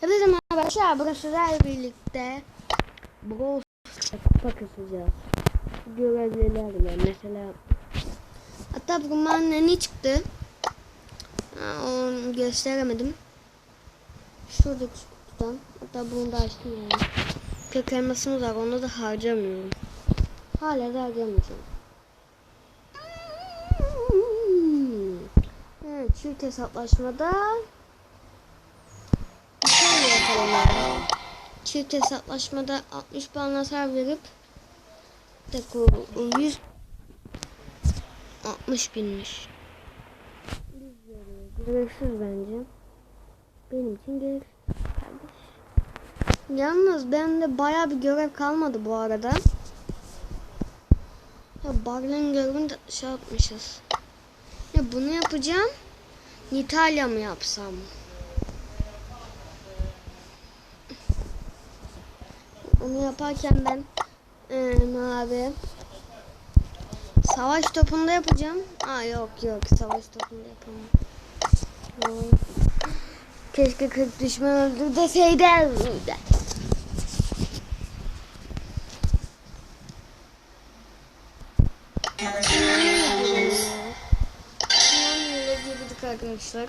Hepinize merhaba arkadaşlar. Bugün sizlerle birlikte Brawl kupa kasacağız. Görevlilerle mesela. Hatta bugün bana ne çıktı? Ha, onu gösteremedim. Şuradaki kutudan. Hatta bunu da açtım yani. Kök elmasımız var. Onu da harcamıyorum. Hala da harcamayacağım. Evet, çift hesaplaşmada Ya. Çift hesaplaşmada 60 puan hasar verip Deko 100 60 binmiş. Gereksiz bence. Benim için gereksiz kardeş. Yalnız bende baya bir görev kalmadı bu arada. Ya Barley'in görevini de şey yapmışız. Ya bunu yapacağım. Nitalya mı yapsam? Onu yaparken ben ee, abi savaş topunda yapacağım. Aa yok yok savaş topunda yapamam. Yok. Keşke 40 düşman öldür deseydi. Arkadaşlar.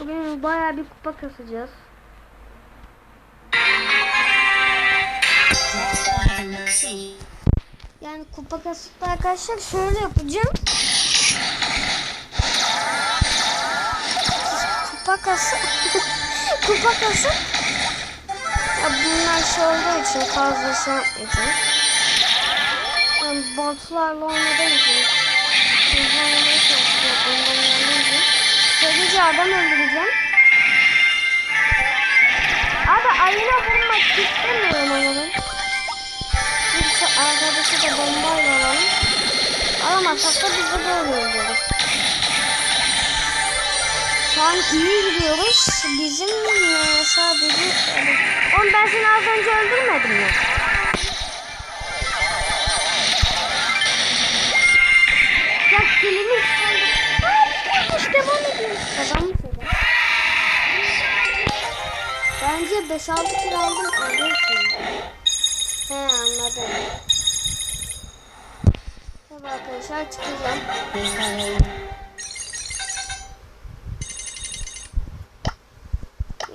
Bugün bayağı bir kupa kasacağız. Yani kupa kasıp da arkadaşlar şöyle yapacağım. Kupa kasıp kupa kasıp ya bunlar şey olduğu için fazla şey yapmayacağım. Yani botlarla oynadığım için. Sadece adam öldüreceğim. Abi ayına vurmak istemiyorum ama. Arkadaşı da bombayla alalım. Alamazsak da biz de böyle. Şu an iyi gidiyoruz. Bizim e, sadece... Oğlum ben seni az önce öldürmedim ya. Ya kilimi. İşte bunu diyorum. Kazanmış. Bence 5-6 kilo aldım. Aldım He anladım. Tabii arkadaşlar çıkacağım.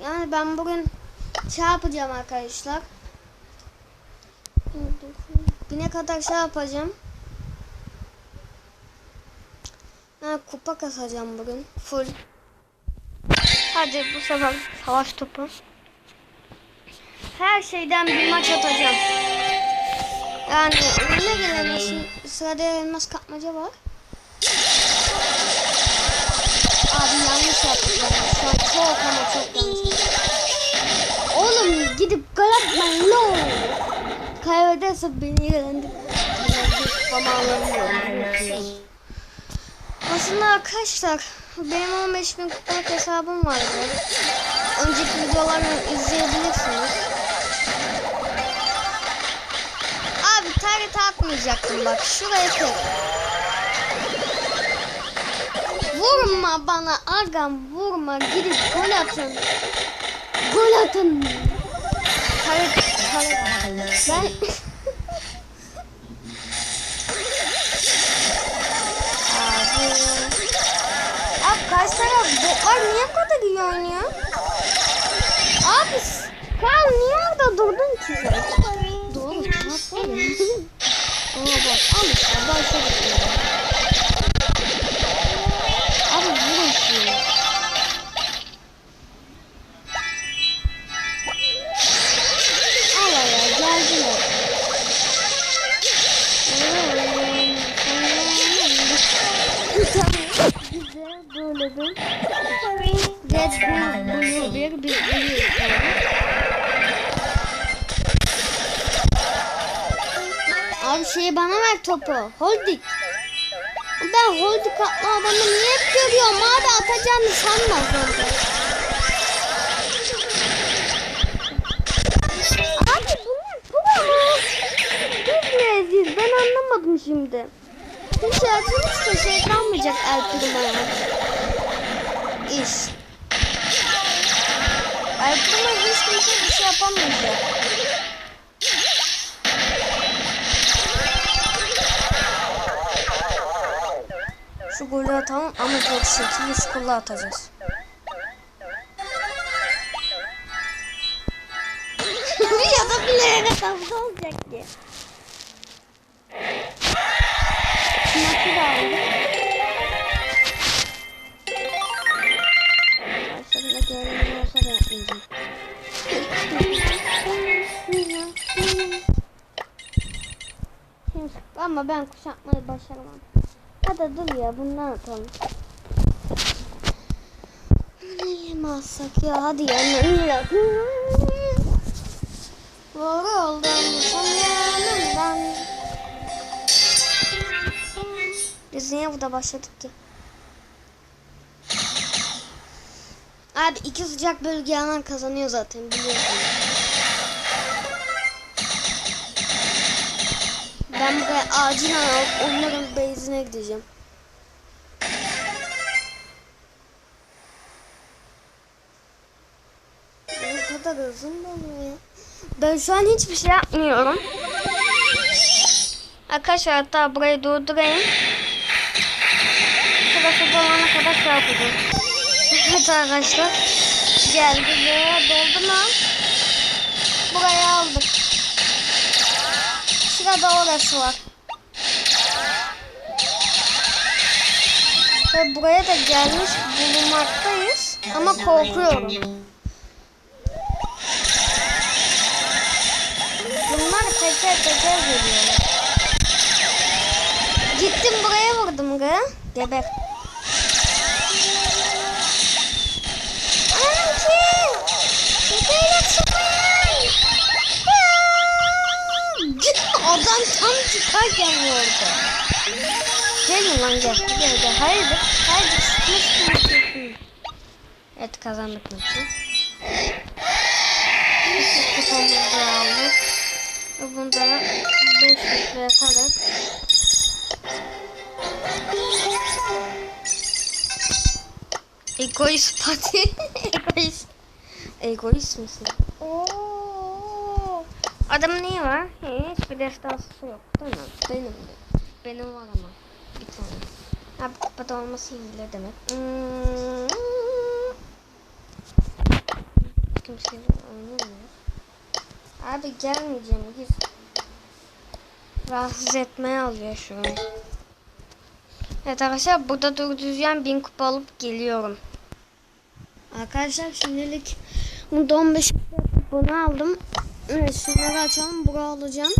Yani ben bugün şey yapacağım arkadaşlar. Bine kadar şey yapacağım. Ha, kupa kasacağım bugün. Full. Hadi bu sefer savaş topu. Her şeyden bir maç atacağım. Yani önüne gelen işin sırada elmas kapmaca var. Abi yanlış yaptım. Şu an çok ama çok yanlış. Oğlum gidip gol atmayın no. Kaybederse beni ilgilendir. Aslında arkadaşlar benim 15 bin kupalık hesabım vardı. Önceki videolarını izleyebilirsiniz. Target atmayacaktım bak şuraya tek. Vurma bana agam vurma gidip gol atın. Gol atın. Target target. Ben tane botlar niye bu kadar iyi oynuyor? Abi Karl niye orada durdun ki çarp var ya. Aa bak al işte başladık ya. Abi vurun şunu. Al ya geldiler. Güzel böyle bir Red Bull Blue bir bir Abi şeyi bana ver topu. Holdik. Ben holdik atlı adamı niye hep görüyorum abi atacağını sanma sonra. Abi bunlar? Biz neyiz? Ben anlamadım şimdi. Bir şey açılırsa şey kalmayacak primaya. İş. Prima hiç yapamayacak. Golü atalım ama çok şekilli şıkılla atacağız. ya da bilerek kavga olacak ki. Maçı da aldık. Başlarında görevim olsa da yapmayacağım. Ama ben kuşatmayı başaramam. Hadi dur ya bundan atalım. Ne mi alsak ya hadi ya. ne- Doğru oldum son yanımdan. Biz niye burada başladık ki? Abi iki sıcak bölge alan kazanıyor zaten biliyorsunuz. Ben buraya acilen alıp onların base'ine gideceğim. Ne kadar mı oluyor ya? Ben şu an hiçbir şey yapmıyorum. Arkadaşlar hatta burayı durdurayım. Sırası dolana kadar şey yapacağım. Evet arkadaşlar. Geldi ve doldu mu? Burayı aldık. Sırada orası var. Ve buraya da gelmiş bulunmaktayız. Ama korkuyorum. Bunlar teker teker geliyorlar. Gittim buraya vurdum gı. Geber. Adam tam çıkarken vurdu. Gelin lan gel. Gel gel. Haydi. Haydi. Sıkmış sıkmış. Evet kazandık maçı. Bir kupamızı aldık. Ve bunda 5 litre yaparak Egoist pati. Egoist. Egoist misin? Oo. Adamın neyi var? Hiçbir destansı yok. Tamam. Benim de. Benim var ama. Bir tane. Abi kupada olması bile demek. Hmm. Kimse oynamıyor. Abi gelmeyeceğim. Git. Rahatsız etmeye alıyor şu an. Evet arkadaşlar burada durduracağım. Bin kupa alıp geliyorum. Arkadaşlar şimdilik burada 15 kuponu aldım. Evet şunları açalım. Buraya alacağım.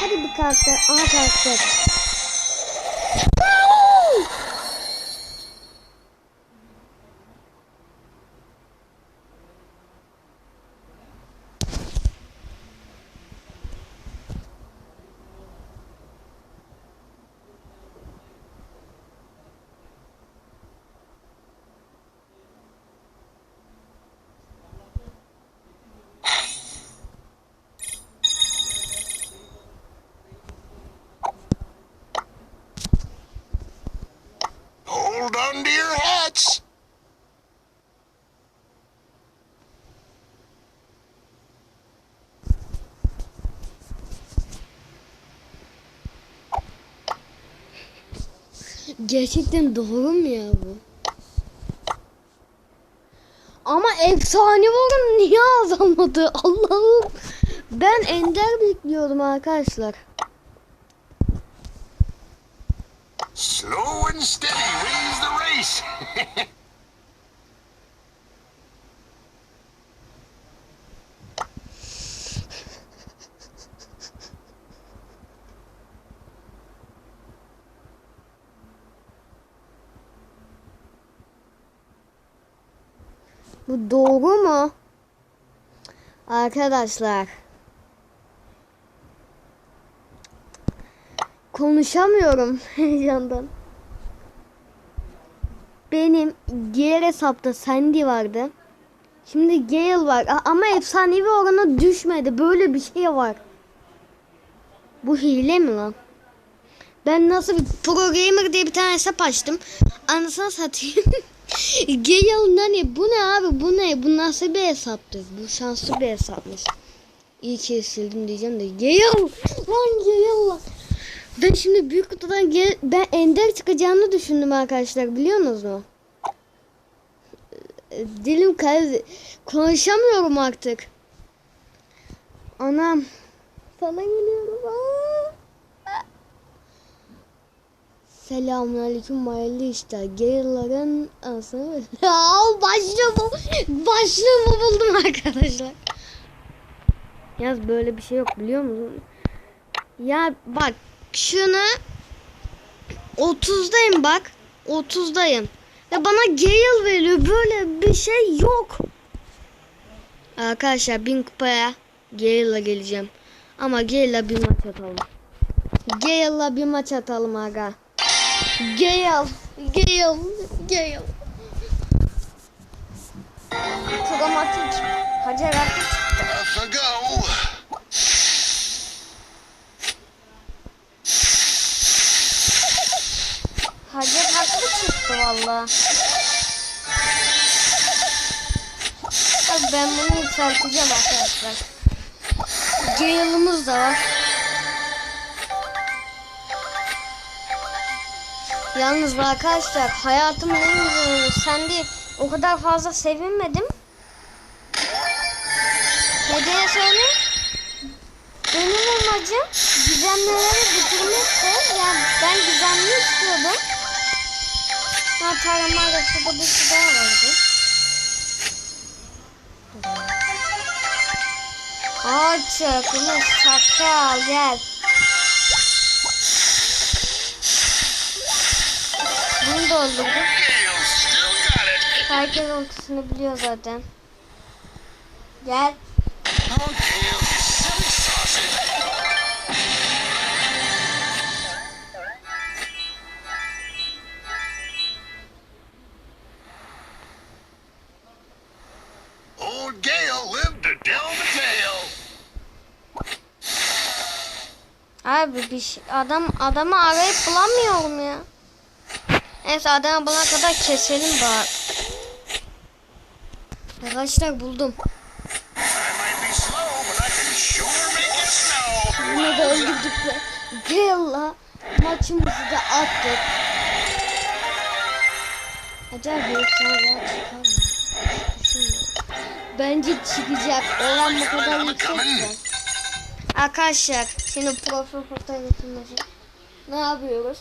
Hadi bir karakter. Aha karakter. Gerçekten doğru mu ya bu? Ama efsane olan niye azalmadı? Allah'ım. Ben ender bekliyordum arkadaşlar. Bu doğru mu? Arkadaşlar. Konuşamıyorum heyecandan. Benim diğer hesapta Sandy vardı. Şimdi Gale var ama efsanevi oranı düşmedi. Böyle bir şey var. Bu hile mi lan? Ben nasıl bir pro diye bir tane hesap açtım. Anasını satayım. Gale Nani bu ne abi bu ne? Bu nasıl bir hesaptır? Bu şanslı bir hesapmış. İyi ki sildim diyeceğim de. Gale! Lan Gale lan. Ben şimdi büyük kutudan gel ben ender çıkacağını düşündüm arkadaşlar biliyor musunuz mu? Ee, Dilim kaydı. Konuşamıyorum artık. Anam. Sana geliyorum. Aa! Selamünaleyküm hayırlı işler. Gale'ların anasını... Başlığımı, başlığımı buldum arkadaşlar. Yaz böyle bir şey yok biliyor musun? Ya bak şunu 30'dayım bak. 30'dayım. Ya bana Gale veriyor. Böyle bir şey yok. Arkadaşlar 1000 kupaya Gale'la geleceğim. Ama Gale'la bir maç atalım. Gale'la bir maç atalım aga. Gale, Gale, Gale. Kromatik. Hacer artık go. Hacer haklı çıktı valla. Ben bunu yükselteceğim arkadaşlar. Gale'ımız da var. Yalnız arkadaşlar hayatımın en güzel oyunu. Sen değil. O kadar fazla sevinmedim. Ne diye söyleyeyim? Benim amacım gizemleri bitirmekti. Yani ben gizemli istiyordum. Ha tarama şurada bir şey daha vardı. Aç bunu sakal gel. İt. Herkes ultisini biliyor zaten. Gel. Abi bir şey, adam adamı arayıp bulamıyorum ya. Neyse adamı bulana kadar keselim bari. Arkadaşlar buldum. Yine de öldürdük ve Gale'la maçımızı da attık. Acaba bir efsane çıkar mı? Bence çıkacak. Oran bu kadar yüksekse. Arkadaşlar şimdi profil fotoğrafını ne yapıyoruz?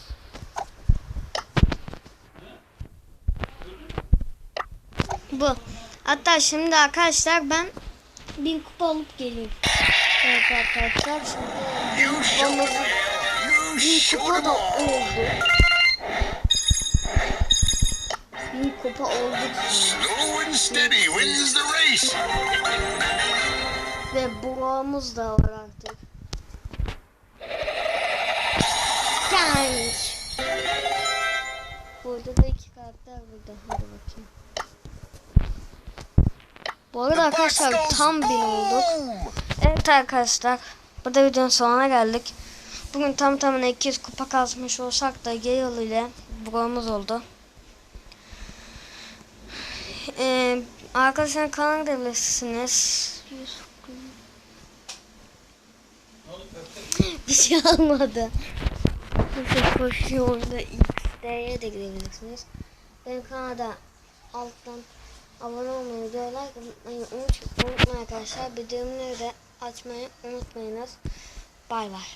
Bu. Hatta şimdi arkadaşlar ben bin kupa alıp geleyim. Evet arkadaşlar şimdi. You bin kupa da oldu. Bin kupa oldu. Ve buramız da var artık. Genç. Burada da iki karakter burada. Hadi bakayım. Bu arada arkadaşlar tam bin olduk. Evet arkadaşlar. Burada videonun sonuna geldik. Bugün tam tamına 200 kupa kasmış olsak da Gale ile buramız oldu. Ee, arkadaşlar kanal gidebilirsiniz. Bir şey almadı. Neyse koşuyor orada X'de de gidebilirsiniz. Benim kanalda alttan abone olmayı, video like atmayı unut- unutmayın arkadaşlar. Bildirimleri de açmayı unutmayınız. Bay bay.